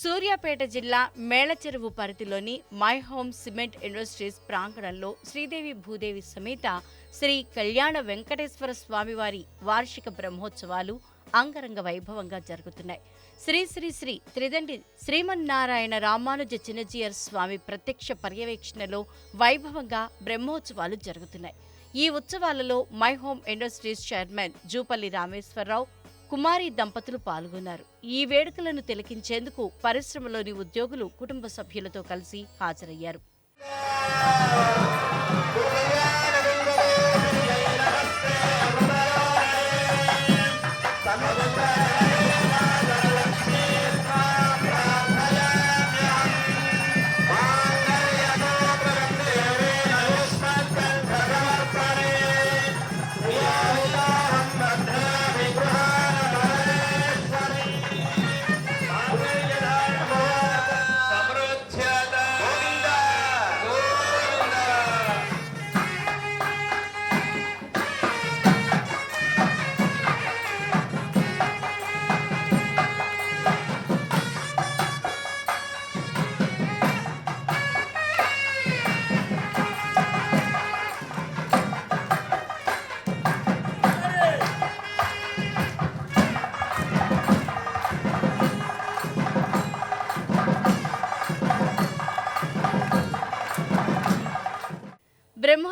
సూర్యాపేట జిల్లా మేళచెరువు పరిధిలోని my home cement industries ప్రాంగణంలో శ్రీదేవి భూదేవి సమేత శ్రీ కళ్యాణ వెంకటేశ్వర స్వామివారి వార్షిక బ్రహ్మోత్సవాలు అంగరంగ వైభవంగా జరుగుతున్నాయి. శ్రీ శ్రీ శ్రీ త్రిదండి శ్రీమన్నారాయణ రామానుజ చిన్నజీయర్ స్వామి ప్రత్యక్ష పర్యవేక్షణలో వైభవంగా బ్రహ్మోత్సవాలు జరుగుతున్నాయి. ఈ ఉత్సవాలలో My Home Industries chairman Jupalli Rameshwar Rao కుమారి దంపతులు పాల్గొన్నారు. ఈ వేడుకలను తిలకించేందుకు పరిశ్రమలోని ఉద్యోగులు కుటుంబ సభ్యులతో కలిసి హాజరయ్యారు.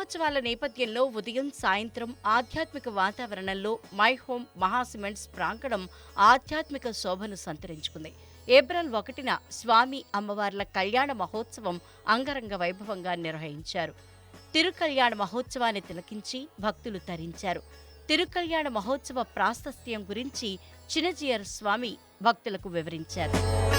బ్రహ్మోత్సవాల నేపథ్యంలో ఉదయం సాయంత్రం ఆధ్యాత్మిక వాతావరణంలో మై హోమ్ మహాసిమెంట్స్ ప్రాంగణం ఆధ్యాత్మిక శోభను సంతరించుకుంది. ఏప్రిల్ ఒకటిన స్వామి అమ్మవార్ల కళ్యాణ మహోత్సవం అంగరంగ వైభవంగా నిర్వహించారు. తిరుకల్యాణ మహోత్సవాన్ని తిలకించి భక్తులు తరించారు. తిరుకల్యాణ మహోత్సవ ప్రాశస్త్యం గురించి చినజీయర్ స్వామి భక్తులకు వివరించారు.